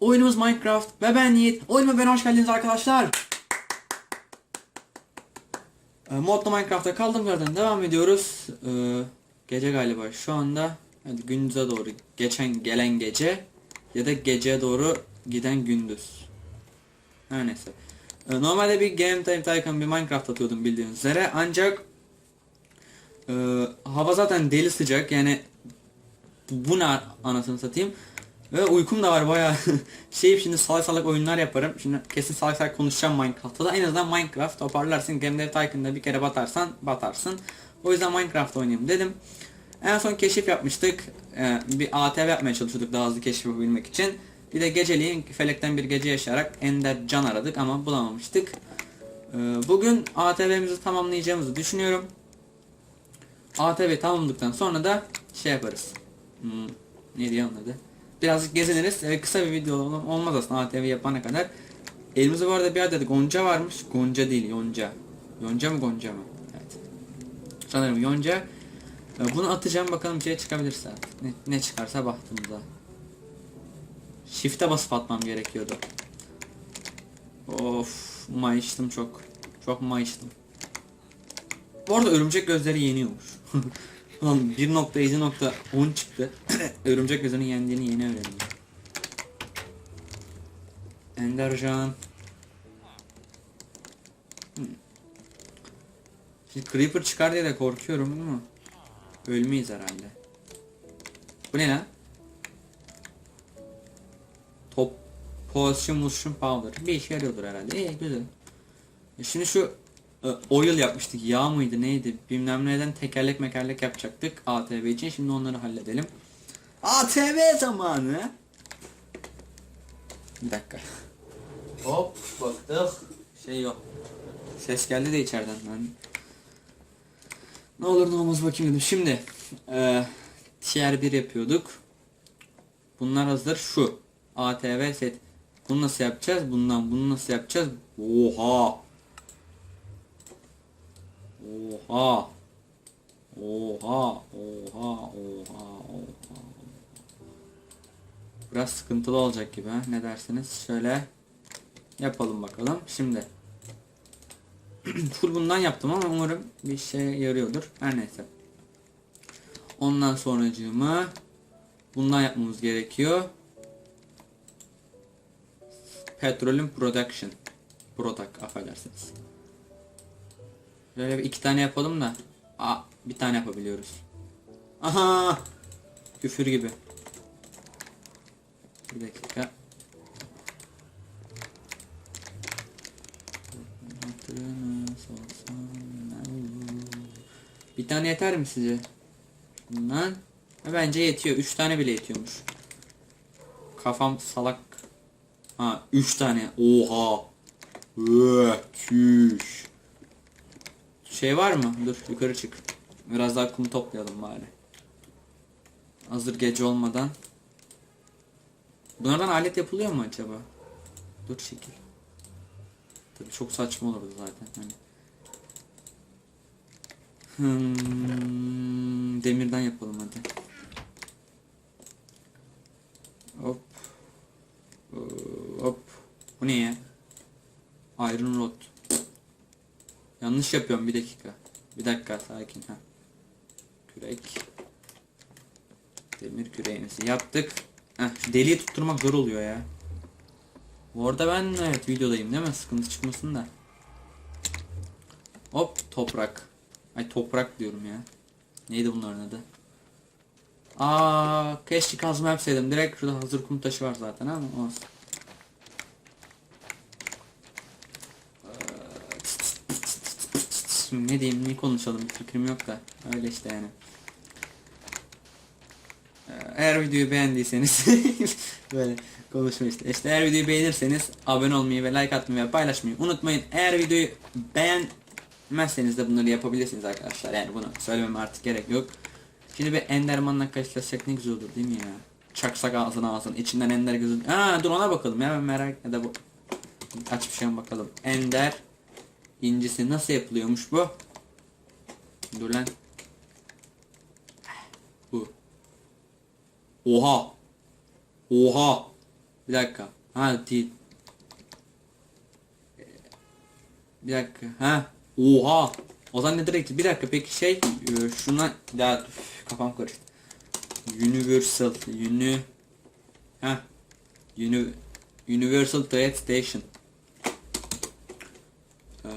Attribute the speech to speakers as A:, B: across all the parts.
A: Oyunumuz Minecraft ve ben Yiğit. Oyunuma ben hoş geldiniz arkadaşlar. E, modda Minecraft'ta kaldığım yerden devam ediyoruz. E, gece galiba şu anda. Hadi gündüze doğru geçen gelen gece ya da geceye doğru giden gündüz. Her neyse. E, normalde bir Game Time Tycoon bir Minecraft atıyordum bildiğiniz üzere ancak e, hava zaten deli sıcak yani bu ne anasını satayım. Ve uykum da var bayağı. şey şimdi salak salak oyunlar yaparım. Şimdi kesin salak salak konuşacağım Minecraft'ta da. En azından Minecraft toparlarsın. Game Dev Tycoon'da bir kere batarsan batarsın. O yüzden Minecraft oynayayım dedim. En son keşif yapmıştık. Ee, bir ATV yapmaya çalışıyorduk daha hızlı keşif yapabilmek için. Bir de geceliğin felekten bir gece yaşayarak Ender Can aradık ama bulamamıştık. Ee, bugün ATV'mizi tamamlayacağımızı düşünüyorum. ATV tamamladıktan sonra da şey yaparız. Hmm, ne diye anladı? Birazcık geziniriz. Ee, kısa bir video ol- olmaz aslında ATV yapana kadar. Elimizde bu arada bir adet Gonca varmış. Gonca değil Yonca. Yonca mı Gonca mı? Evet. Sanırım Yonca. Ee, bunu atacağım bakalım bir şey çıkabilirse. Ne, ne çıkarsa baktığımda. Shift'e basıp atmam gerekiyordu. Of mayıştım çok. Çok mayıştım. Bu arada örümcek gözleri yeniyormuş. Ulan 1.7.10 çıktı. örümcek gözünün yendiğini yeni öğrendim. Endercan. Hmm. Şimdi Creeper çıkar diye de korkuyorum ama ölmeyiz herhalde. Bu ne lan? Top Potion Mushroom Powder. Bir işe yarıyordur herhalde. İyi güzel. E Şimdi şu oil yapmıştık. Yağ mıydı neydi? Bilmem neden tekerlek mekerlek yapacaktık ATV için. Şimdi onları halledelim. ATV zamanı. Bir dakika. Hop baktık. Şey yok. Ses geldi de içeriden. Ben... Ne olur ne olmaz bakayım dedim. Şimdi e, tier 1 yapıyorduk. Bunlar hazır. Şu. ATV set. Bunu nasıl yapacağız? Bundan bunu nasıl yapacağız? Oha. Oha. Oha. Oha. Oha. Oha. Biraz sıkıntılı olacak gibi ha. Ne dersiniz? Şöyle yapalım bakalım. Şimdi full bundan yaptım ama umarım bir şey yarıyordur. Her neyse. Ondan sonracığıma bundan yapmamız gerekiyor. Petroleum Production. Product affedersiniz. Böyle bir iki tane yapalım da. Aa, bir tane yapabiliyoruz. Aha! Küfür gibi. Bir dakika. Bir tane yeter mi size? Bundan. Bence yetiyor. Üç tane bile yetiyormuş. Kafam salak. Ha üç tane. Oha. Öh, Çüş. Şey var mı? Dur yukarı çık. Biraz daha kum toplayalım bari. Hazır gece olmadan. Bunlardan alet yapılıyor mu acaba? Dur şekil. Tabii çok saçma olurdu zaten. Hani. Hmm, demirden yapalım hadi. Hop. Ee, Hop. Bu ne ya? Iron rod. Yanlış yapıyorum bir dakika. Bir dakika sakin ha. Kürek. Demir küreğimizi yaptık. Heh, şu deliği tutturmak zor oluyor ya. Bu arada ben evet videodayım değil mi? Sıkıntı çıkmasın da. Hop toprak. Ay toprak diyorum ya. Neydi bunların adı? Aa, keşke kazma yapsaydım. Direkt şurada hazır kum taşı var zaten ama olsun. Ne diyeyim ne konuşalım fikrim yok da öyle işte yani. Ee, Eğer videoyu beğendiyseniz böyle konuşma işte. İşte eğer videoyu beğenirseniz abone olmayı ve like atmayı ve paylaşmayı unutmayın. Eğer videoyu beğenmezseniz de bunları yapabilirsiniz arkadaşlar. Yani bunu söylememe artık gerek yok. Şimdi bir Enderman'la karşılaşsak ne güzel olur değil mi ya? Çaksak ağzına ağzına içinden Ender gözü. Aa dur ona bakalım ben merak ya da bu aç bir şey bakalım. Ender incisi nasıl yapılıyormuş bu? Dur lan. Bu. Oha. Oha. Bir dakika. Ha değil. Bir dakika. Ha. Oha. O zaman ne direkt bir dakika peki şey e, şuna ya üf, kafam karıştı. Universal Uni Ha. Uni Universal Trade Station. Ee,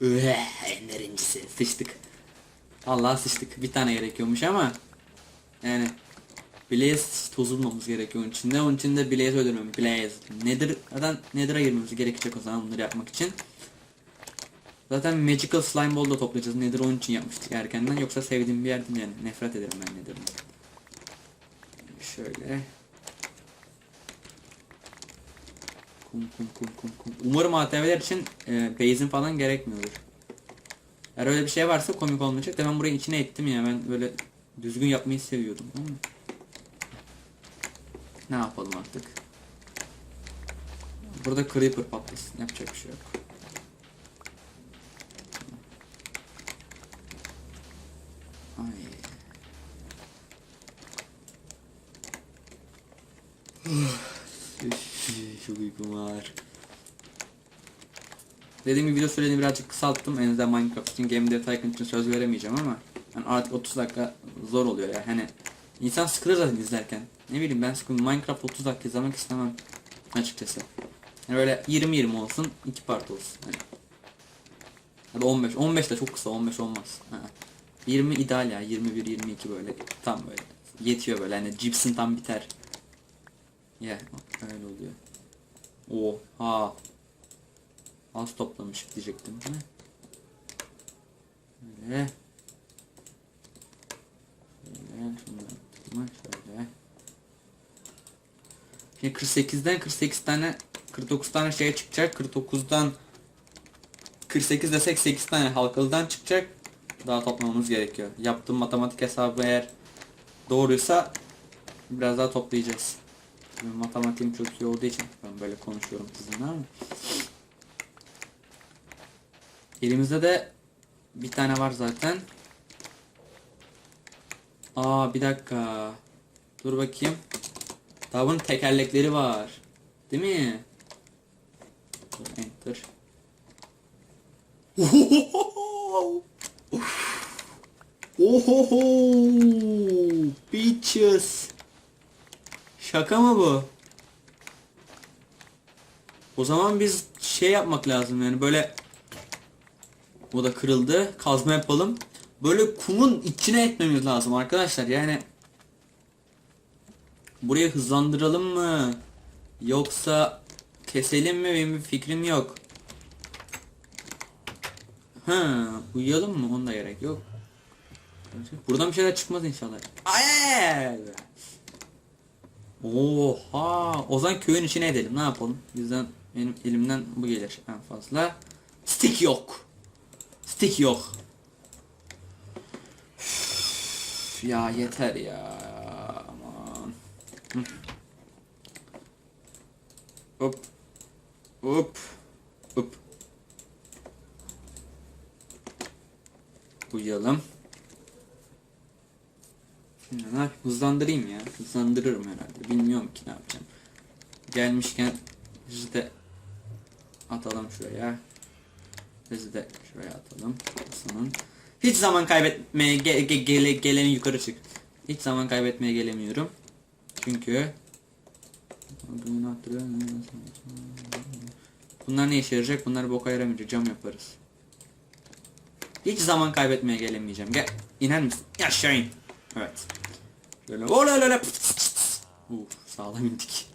A: Üeh, en birincisi. Sıçtık. Allah sıçtık. Bir tane gerekiyormuş ama yani Blaze tozulmamız gerekiyor onun içinde. Onun için de Blaze öldürmemiz. Blaze. Nether, zaten Nether'a girmemiz gerekecek o zaman bunları yapmak için. Zaten Magical Slime Ball da toplayacağız. Nether onun için yapmıştık erkenden. Yoksa sevdiğim bir yerden yani. Nefret ederim ben Nether'dan. Şöyle. Kum kum kum kum kum. Umarım ATV'ler için e, base'in falan gerekmiyordur. Eğer öyle bir şey varsa komik olmayacak. Da ben burayı içine ettim ya. Ben böyle düzgün yapmayı seviyordum ne yapalım artık? Burada creeper patlasın. Yapacak bir şey yok. Ay. Çok uykum var Dediğim gibi video süreni birazcık kısalttım. En azından Minecraft için Game Dev Tycoon için söz veremeyeceğim ama yani artık 30 dakika zor oluyor ya. Hani insan sıkılır zaten izlerken. Ne bileyim ben sıkıldım. Minecraft 30 dakika izlemek istemem açıkçası. Yani böyle 20-20 olsun, iki part olsun. Hani. Hadi 15. 15 de çok kısa. 15 olmaz. Ha. 20 ideal ya. 21 22 böyle tam böyle yetiyor böyle. Hani Gibson tam biter. Ya yeah, öyle oluyor. Oha. Az toplamışık diyecektim değil mi? Şöyle. Şundan tutma. Şöyle. Şimdi 48'den 48 tane 49 tane şeye çıkacak. 49'dan 48 desek 8 tane halkalıdan çıkacak. Daha toplamamız gerekiyor. Yaptığım matematik hesabı eğer doğruysa biraz daha toplayacağız. Benim matematiğim çok iyi olduğu için ben böyle konuşuyorum sizinle ama. Elimizde de bir tane var zaten. Aa bir dakika. Dur bakayım. Daha bunun tekerlekleri var. Değil mi? Dur, Enter. Ohoho! Bitches. Şaka mı bu? O zaman biz şey yapmak lazım yani böyle bu da kırıldı. Kazma yapalım. Böyle kumun içine etmemiz lazım arkadaşlar. Yani burayı hızlandıralım mı? Yoksa keselim mi? Benim bir fikrim yok. Ha, uyuyalım mı? Onda gerek yok. Buradan bir şeyler çıkmaz inşallah. Ay! Oha! O zaman köyün içine edelim. Ne yapalım? Bizden benim elimden bu gelir en fazla. Stick yok. Stick yok. Üf, ya yeter ya. Aman. Hop. Hop. Hop. Uyuyalım. Ne? Hızlandırayım ya. Hızlandırırım herhalde. Bilmiyorum ki ne yapacağım. Gelmişken işte atalım şuraya. Bizi de şuraya atalım. Aslanın. Hiç zaman kaybetmeye ge ge gele geleni yukarı çık. Hiç zaman kaybetmeye gelemiyorum. Çünkü Bunlar ne işe yarayacak? Bunlar boka yaramayacak. Cam yaparız. Hiç zaman kaybetmeye gelemeyeceğim. Gel. iner misin? Aşağı in. Evet. Böyle olay Uf, sağlam indik.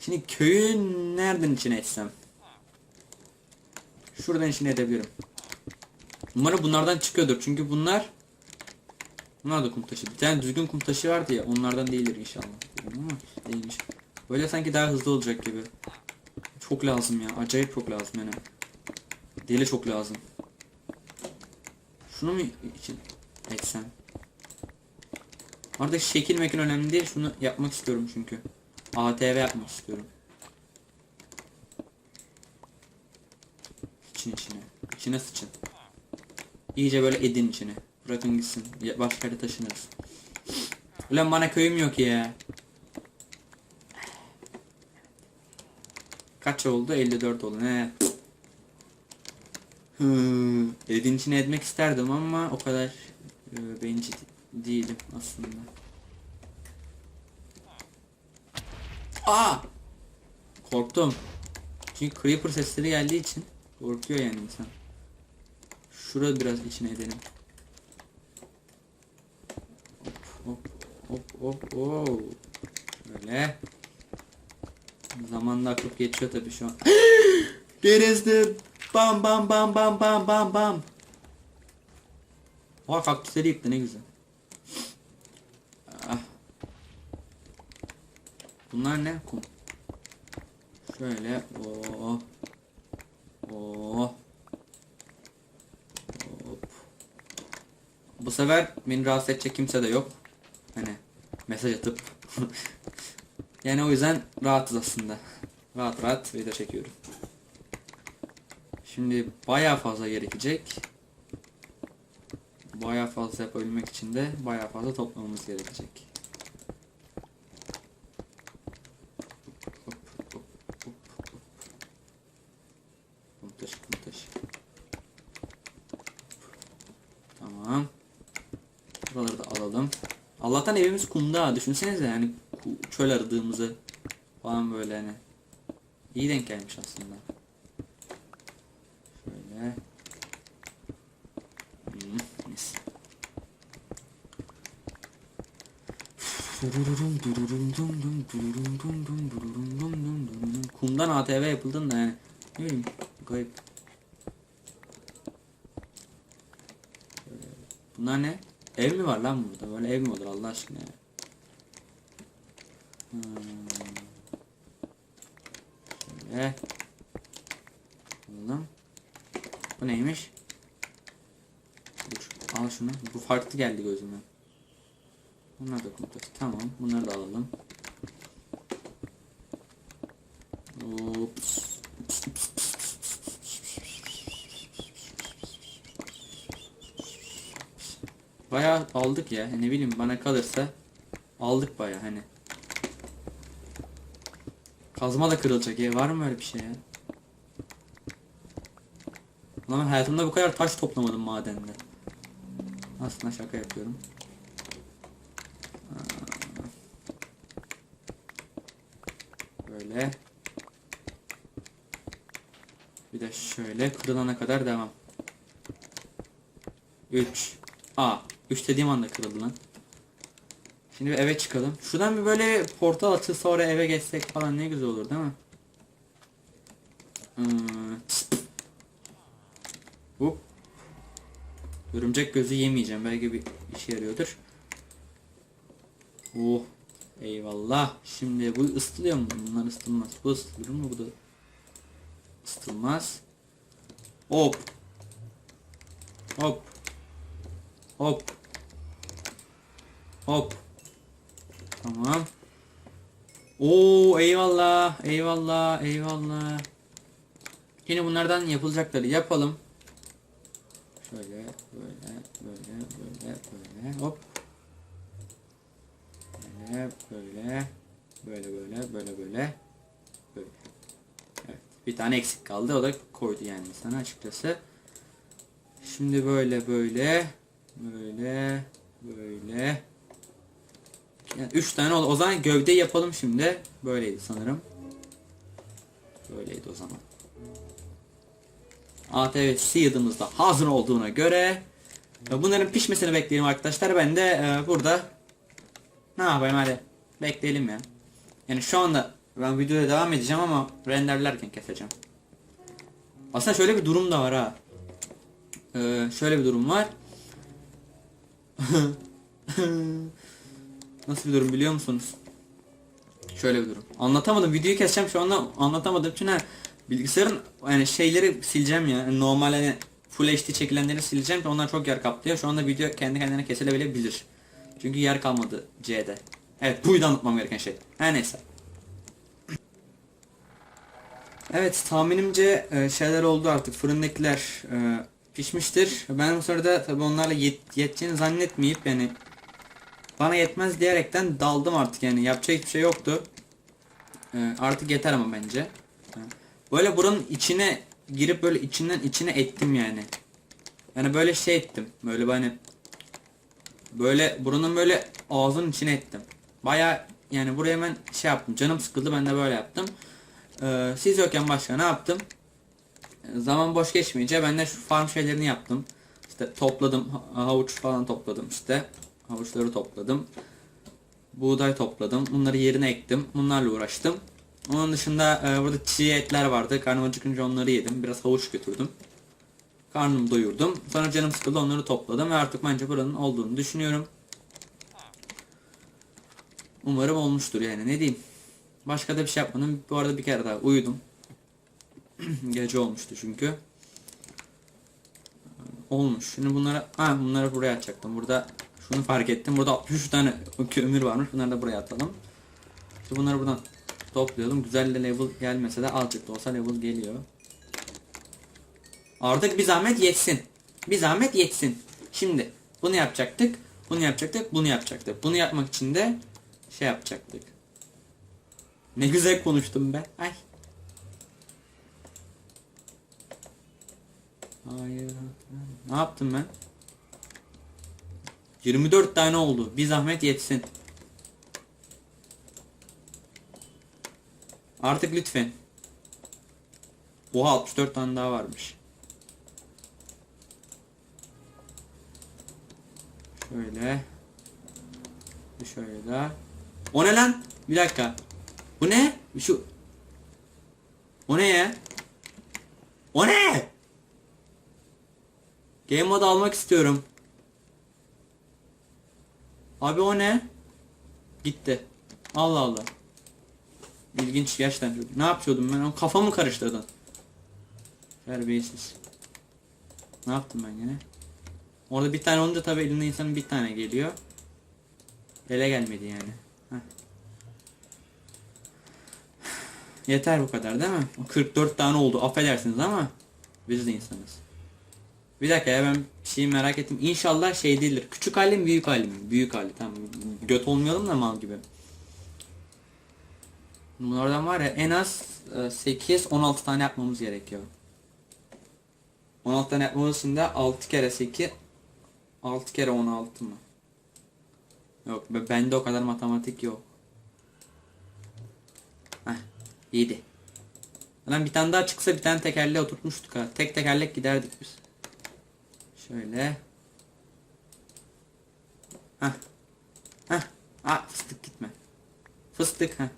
A: Şimdi köyün nereden içine etsem? Şuradan içine edebilirim. Umarım bunlardan çıkıyordur çünkü bunlar Bunlar da kum taşı. Bir tane düzgün kum taşı vardı ya onlardan değildir inşallah. Ama değilmiş. Böyle sanki daha hızlı olacak gibi. Çok lazım ya. Acayip çok lazım yani. Deli çok lazım. Şunu mu için etsem? Artık şekil mekin önemli değil. Şunu yapmak istiyorum çünkü. ATV yapmak istiyorum. İçin içine. İçine sıçın. İyice böyle edin içine. Bırakın gitsin. Başka yere taşınırız. Ulan bana köyüm yok ya. Kaç oldu? 54 oldu. Ne? Hı, evin içine etmek isterdim ama o kadar e, değilim aslında. Aa! Korktum. Çünkü creeper sesleri geldiği için korkuyor yani insan. Şurada biraz içine edelim. Hop hop hop hop hop. Şöyle. Zamanla akıp geçiyor tabii şu an. Denizde bam bam bam bam bam bam bam. Aa kaktüsleri yıktı ne güzel. Ah. Bunlar ne? Kum. Şöyle. Oo. Oo. Hop. Bu sefer beni rahatsız edecek kimse de yok. Hani mesaj atıp. yani o yüzden rahatız aslında. Rahat rahat video çekiyorum. Şimdi bayağı fazla gerekecek. Bayağı fazla yapabilmek için de bayağı fazla toplamamız gerekecek. Hop, hop, hop, hop, hop. Kum taşı, kum taşı. Tamam. Buraları da alalım. Allah'tan evimiz kumda. Düşünsenize yani çöl aradığımızı falan böyle hani. İyi denk gelmiş aslında. Şöyle. Hmm, mis. Kumdan ATV yapıldın da yani. Ne bileyim garip. Bunlar ne? Ev mi var lan burada? Böyle ev mi olur Allah aşkına ya? Hmm. Şöyle. Alalım. Bu neymiş? Al şunu. Bu farklı geldi gözüme. Bunlar da kontrol. Tamam. Bunları da alalım. Ops. Bayağı aldık ya. Ne bileyim bana kalırsa aldık bayağı hani. Kazma da kırılacak ya. Var mı öyle bir şey ya? Ben hayatımda bu kadar taş toplamadım madende. Aslında şaka yapıyorum. Böyle. Bir de şöyle kırılana kadar devam. 3. A. 3 dediğim anda kırıldı lan. Şimdi bir eve çıkalım. Şuradan bir böyle portal açılsa oraya eve geçsek falan ne güzel olur değil mi? Hmm. Hop. Örümcek gözü yemeyeceğim. Belki bir işe yarıyordur. Oh. Eyvallah. Şimdi bu ısıtılıyor mu? Bunlar ısıtılmaz. Bu ısıtılır mı? Bu da ısıtılmaz. Hop. Hop. Hop. Hop. Tamam. Oo eyvallah. Eyvallah. Eyvallah. Yine bunlardan yapılacakları yapalım. Şöyle böyle böyle böyle böyle hop. Böyle böyle böyle böyle böyle böyle böyle. Evet. Bir tane eksik kaldı. O da koydu yani sana açıkçası. Şimdi böyle böyle böyle böyle yani üç tane oldu. O zaman gövde yapalım şimdi. Böyleydi sanırım. Böyleydi o zaman. ATV seed'ımız da hazır olduğuna göre e, bunların pişmesini bekleyelim arkadaşlar. Ben de e, burada ne yapayım hadi bekleyelim ya. Yani şu anda ben videoya devam edeceğim ama renderlerken keseceğim. Aslında şöyle bir durum da var ha. Ee, şöyle bir durum var. Nasıl bir durum biliyor musunuz? Şöyle bir durum. Anlatamadım. Videoyu keseceğim şu anda anlatamadım. Çünkü ha, bilgisayarın yani şeyleri sileceğim ya. Yani normal hani Full HD çekilenleri sileceğim ki onlar çok yer kaplıyor. Şu anda video kendi kendine kesilebilir. Çünkü yer kalmadı C'de. Evet buydu anlatmam gereken şey. Her neyse. Evet tahminimce e, şeyler oldu artık. Fırındakiler e, pişmiştir. Ben bu sırada tabi onlarla yet, yeteceğini zannetmeyip yani bana yetmez diyerekten daldım artık yani yapacak hiçbir şey yoktu. Ee, artık yeter ama bence. Böyle buranın içine girip böyle içinden içine ettim yani. Yani böyle şey ettim. Böyle hani böyle buranın böyle ağzının içine ettim. Baya yani buraya hemen şey yaptım. Canım sıkıldı ben de böyle yaptım. Ee, siz yokken başka ne yaptım? Zaman boş geçmeyince ben de şu farm şeylerini yaptım. İşte topladım. ha- Havuç falan topladım işte. Havuçları topladım. Buğday topladım. Bunları yerine ektim. Bunlarla uğraştım. Onun dışında e, burada çiğ etler vardı. Karnım acıkınca onları yedim. Biraz havuç götürdüm. Karnımı doyurdum. Sonra canım sıkıldı onları topladım ve artık bence buranın olduğunu düşünüyorum. Umarım olmuştur yani ne diyeyim. Başka da bir şey yapmadım. Bu arada bir kere daha uyudum. Gece olmuştu çünkü. Olmuş. Şimdi bunları ha bunları buraya atacaktım. Burada şunu fark ettim. Burada 63 tane kömür varmış. Bunları da buraya atalım. İşte bunları buradan toplayalım. Güzel de level gelmese de azıcık da olsa level geliyor. Artık bir zahmet yetsin. Bir zahmet yetsin. Şimdi bunu yapacaktık. Bunu yapacaktık. Bunu yapacaktık. Bunu yapmak için de şey yapacaktık. Ne güzel konuştum be. Ay. Hayır. Ne yaptım ben? 24 tane oldu. Bir zahmet yetsin. Artık lütfen. Oha 64 tane daha varmış. Şöyle. Şöyle daha. O ne lan? Bir dakika. Bu ne? Şu. O ne ya? O ne? Game mode almak istiyorum. Abi o ne? Gitti. Allah Allah. İlginç gerçekten. Ne yapıyordum ben? Kafamı karıştırdın. Terbiyesiz. Ne yaptım ben yine? Orada bir tane olunca tabii elinde insanın bir tane geliyor. Ele gelmedi yani. Heh. Yeter bu kadar değil mi? O 44 tane oldu affedersiniz ama biz de insanız. Bir dakika ya ben bir şeyi merak ettim. İnşallah şey değildir. Küçük hali mi büyük hali mi? Büyük hali tamam. Göt olmayalım da mal gibi. Bunlardan var ya en az 8-16 tane yapmamız gerekiyor. 16 tane yapmamız için de 6 kere 8 6 kere 16 mı? Yok be- bende o kadar matematik yok. Heh 7. Lan bir tane daha çıksa bir tane tekerleğe oturtmuştuk ha. Tek tekerlek giderdik biz. Şöyle. Heh. Heh. Aa fıstık gitme. Fıstık ha.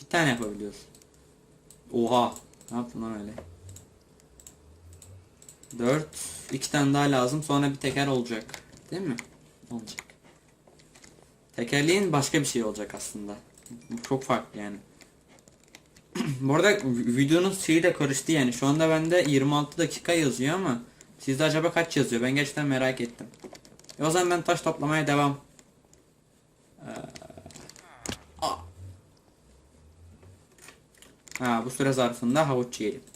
A: Bir tane yapabiliyoruz. Oha. Ne yaptın lan öyle? 4 iki tane daha lazım sonra bir teker olacak değil mi olacak tekerleğin başka bir şey olacak aslında çok farklı yani bu arada videonun şeyi de karıştı yani. Şu anda bende 26 dakika yazıyor ama sizde acaba kaç yazıyor? Ben gerçekten merak ettim. E o zaman ben taş toplamaya devam. Ee, ha, bu süre zarfında havuç yiyelim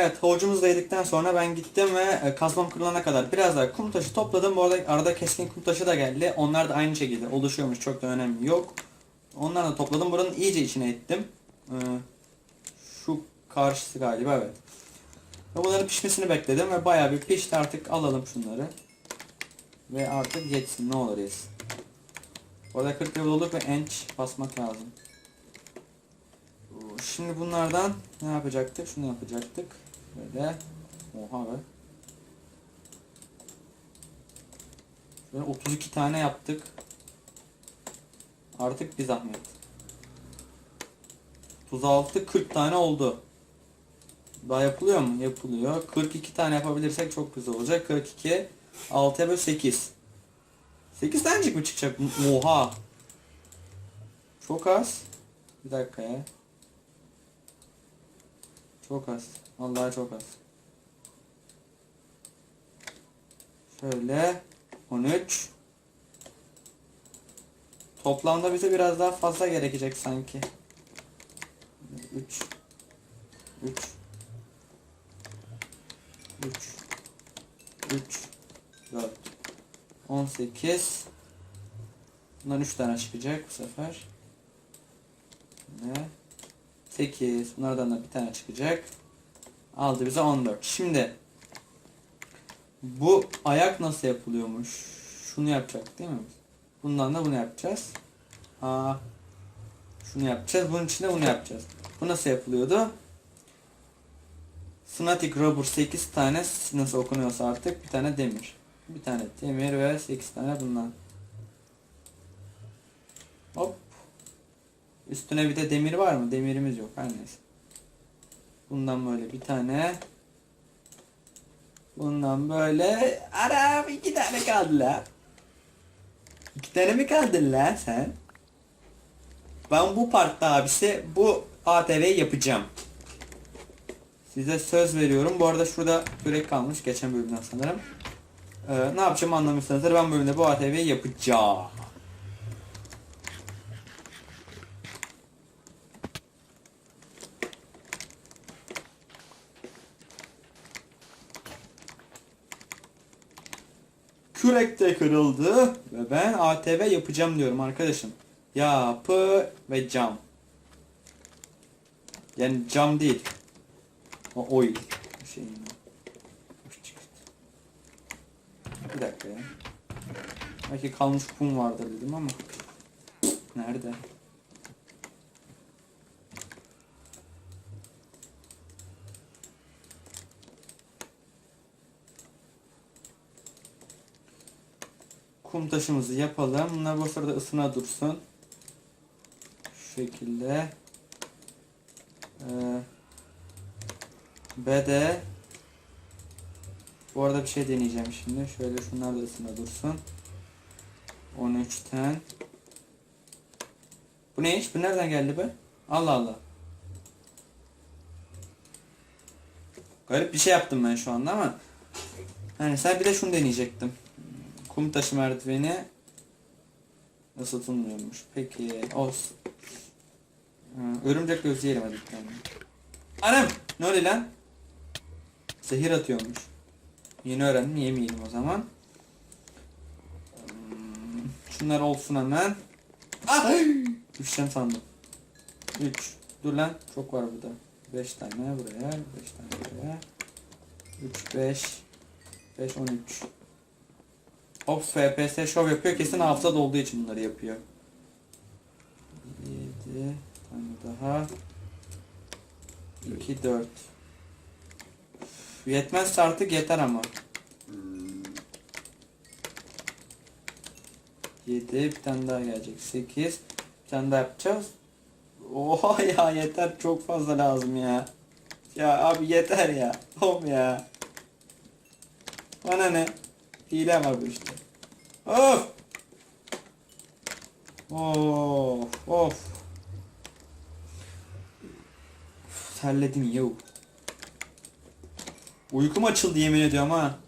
A: Evet havucumuzu da yedikten sonra ben gittim ve e, kazmam kırılana kadar biraz daha kum taşı topladım. Bu arada arada keskin kum taşı da geldi. Onlar da aynı şekilde oluşuyormuş çok da önemli yok. Onları da topladım. Buranın iyice içine ettim. Ee, şu karşısı galiba evet. Ve bunların pişmesini bekledim ve bayağı bir pişti artık alalım şunları. Ve artık yetsin ne olur yesin. Orada 40 level olduk ve enç basmak lazım. Şimdi bunlardan ne yapacaktık? Şunu yapacaktık. Böyle. Oha be. Şöyle 32 tane yaptık. Artık bir zahmet. 36 40 tane oldu. Daha yapılıyor mu? Yapılıyor. 42 tane yapabilirsek çok güzel olacak. 42 6'ya böl 8. 8 tanecik mi çıkacak? Oha. Çok az. Bir dakika ya. Çok az. Vallahi çok az. Şöyle 13 Toplamda bize biraz daha fazla gerekecek sanki. 3 3 3 3 4 18 Bundan 3 tane çıkacak bu sefer. Ne? 8. Bunlardan da bir tane çıkacak. Aldı bize 14. Şimdi bu ayak nasıl yapılıyormuş? Şunu yapacak değil mi? Bundan da bunu yapacağız. Aa, şunu yapacağız. Bunun için de bunu yapacağız. Bu nasıl yapılıyordu? Snatic Rubber 8 tane nasıl okunuyorsa artık bir tane demir. Bir tane demir ve 8 tane bundan. Hop. Üstüne bir de demir var mı? Demirimiz yok. Her neyse. Bundan böyle bir tane. Bundan böyle. Aram iki tane kaldı la. İki tane mi kaldın la sen? Ben bu parkta abisi bu ATV'yi yapacağım. Size söz veriyorum. Bu arada şurada börek kalmış geçen bölümden sanırım. Ee, ne yapacağım anlamışsınızdır. Ben bölümde bu ATV'yi yapacağım. Kürek de kırıldı ve ben ATV yapacağım diyorum arkadaşım. Yapı ve cam. Yani cam değil. O oil şey. Bir dakika ya. Belki kalmış kum vardır dedim ama. Nerede? Kum taşımızı yapalım. Bunlar bu sırada ısına dursun. Şu şekilde. Ee, B de bu arada bir şey deneyeceğim şimdi. Şöyle şunlar da ısına dursun. 13'ten Bu ne iş? Bu nereden geldi be? Allah Allah. Garip bir şey yaptım ben şu anda ama hani sen bir de şunu deneyecektim. Kum taşı merdiveni ısıtılmıyormuş. Peki olsun. Ha, Örümcek gözü yiyelim hadi tane. Anam! Ne oluyor lan? Zehir atıyormuş. Yeni öğrendim yemeyelim o zaman. Hmm, Şunlar olsun hemen. Ah! Düşeceğim sandım. 3. Dur lan çok var burada. 5 tane buraya, 5 tane buraya. 3 5 5 13. Hop FPS şov yapıyor. Kesin hafıza dolduğu için bunları yapıyor. 7 tane daha. 2 4. Yetmezse artık yeter ama. 7 bir tane daha gelecek. 8 bir tane daha yapacağız. Oha ya yeter çok fazla lazım ya. Ya abi yeter ya. Hop ya. Bana ne? Hile var bu işte. Of. Of of. Terledim yo. Uykum açıldı yemin ediyorum ha.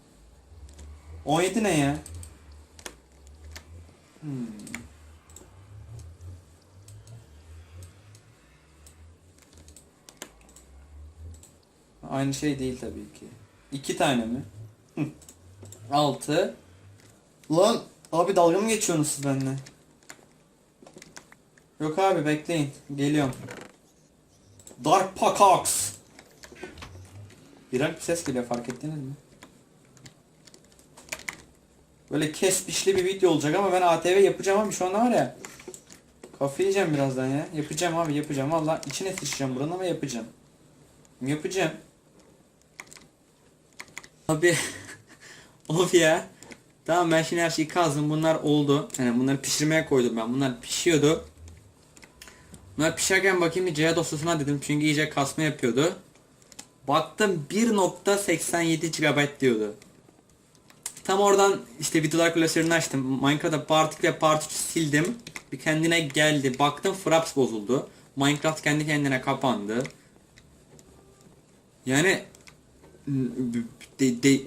A: 17 ne ya? Hmm. Aynı şey değil tabii ki. İki tane mi? Altı. Lan abi dalga mı geçiyorsunuz siz benimle? Yok abi bekleyin. Geliyorum. Dark Packax. İğrenç bir ses geliyor fark ettiniz mi? Böyle kesmişli bir video olacak ama ben ATV yapacağım abi şu anda var ya. Kafayı yiyeceğim birazdan ya. Yapacağım abi yapacağım. Valla içine sıçacağım buranın ama yapacağım. Yapacağım. Abi of ya. Tamam ben şimdi her şeyi kazdım. Bunlar oldu. Yani bunları pişirmeye koydum ben. Bunlar pişiyordu. Bunlar pişerken bakayım bir C dosyasına dedim. Çünkü iyice kasma yapıyordu. Baktım 1.87 GB diyordu. Tam oradan işte videolar klasörünü açtım. Minecraft'ta part 2 ve part 3 sildim. Bir kendine geldi. Baktım Fraps bozuldu. Minecraft kendi kendine kapandı. Yani de, de,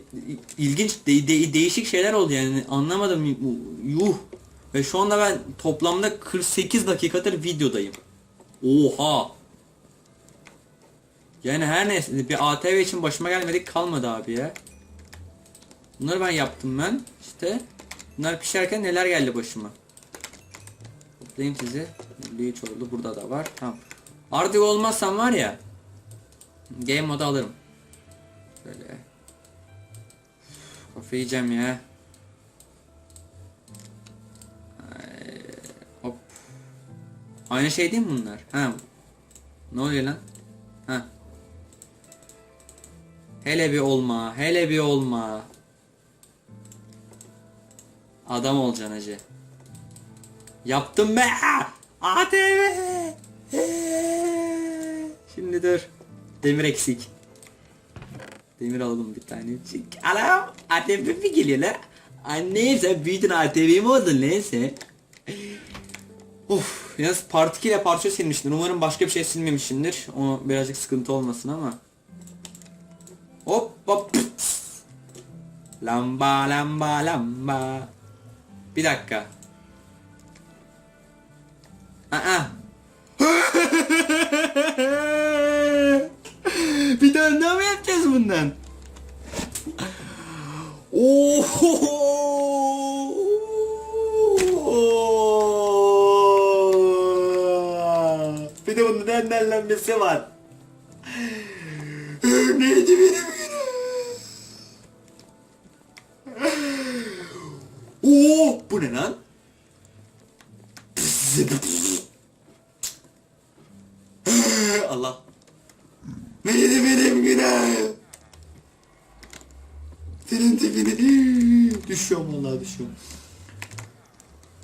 A: ilginç de, de, değişik şeyler oldu yani anlamadım yuh ve şu anda ben toplamda 48 dakikadır videodayım oha Yani her neyse bir ATV için başıma gelmedik kalmadı abi ya. Bunları ben yaptım ben. İşte bunlar pişerken neler geldi başıma. Toplayayım sizi. Milli çorlu burada da var. Tamam. Artık olmazsam var ya. Game modu alırım. Böyle. Kafayı yiyeceğim ya. Ay, Hop. Aynı şey değil mi bunlar? Ha. Ne oluyor lan? Ha. Hele bir olma, hele bir olma. Adam olacaksın hacı. Yaptım be! ATV! Şimdi dur. Demir eksik. Demir alalım bir tane. Ana ATV mi geliyor lan? Anne sen büyüdün ATV mi oldun sen? Of, yalnız part 2 ile parça silmiştir. Umarım başka bir şey silmemişimdir. O birazcık sıkıntı olmasın ama. Hop hop. Lamba lamba lamba. Bir dakika. Aa. bir daha ne bundan? Oo! Bir de bunun endellenmesi var. Düşüyorum.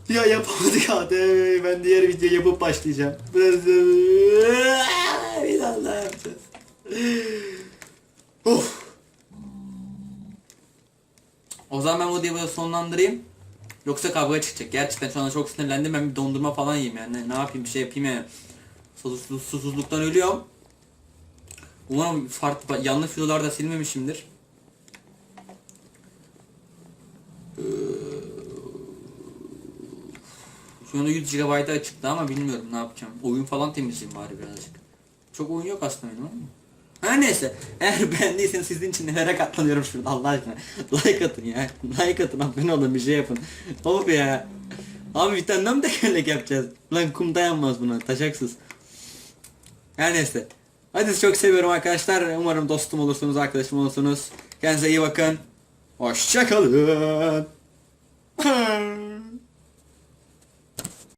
A: Ya yapamadık abi. Ben diğer video yapıp başlayacağım. Bir daha daha yapacağız. Of. O zaman ben bu videoyu sonlandırayım. Yoksa kavga çıkacak. Gerçekten şu anda çok sinirlendim. Ben bir dondurma falan yiyeyim yani. Ne, yapayım bir şey yapayım yani. Susuz, susuzluktan ölüyorum. Umarım farklı yanlış videolar da silmemişimdir. Şu anda 100 GB'a çıktı ama bilmiyorum ne yapacağım. Oyun falan temizleyeyim bari birazcık. Çok oyun yok aslında benim ama. Her neyse. Eğer beğendiyseniz sizin için nelere katlanıyorum şurada Allah aşkına. Like atın ya. Like atın abone olun bir şey yapın. Of ya. Abi bir tane mı tekerlek yapacağız? Lan kum dayanmaz buna taşaksız. Her neyse. Hadi çok seviyorum arkadaşlar. Umarım dostum olursunuz, arkadaşım olursunuz. Kendinize iyi bakın. Hoşçakalın.